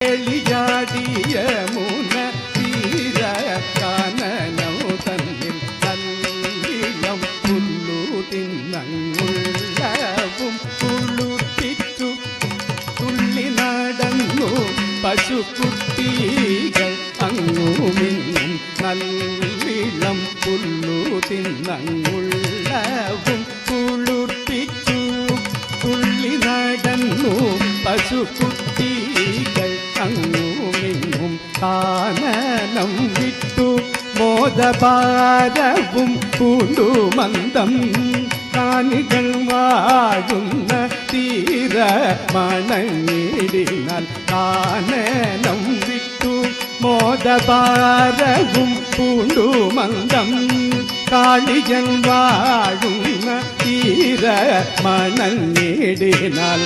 എളിയാടിയ മുന തന്നിൽ പുല്ലു തിന്നങ്ങുള്ളവും നടന്നു അങ്ങുമിന്നും പുല്ലു തിന്നങ്ങുള്ളവും നടന്നു അങ്ങുമിങ്ങും കാനനം വിട്ടു മോദഭാരവും പൂണ്ടുമന്ദം കാണികൾ വാഴുന്ന തീര മണങ്ങിടിനാൽ കാനനം വിട്ടു മോദഭാരവും പൂണ്ടുമന്ദം കാളിയൻ വാഴുന്ന തീര മണങ്ങിടിനാൽ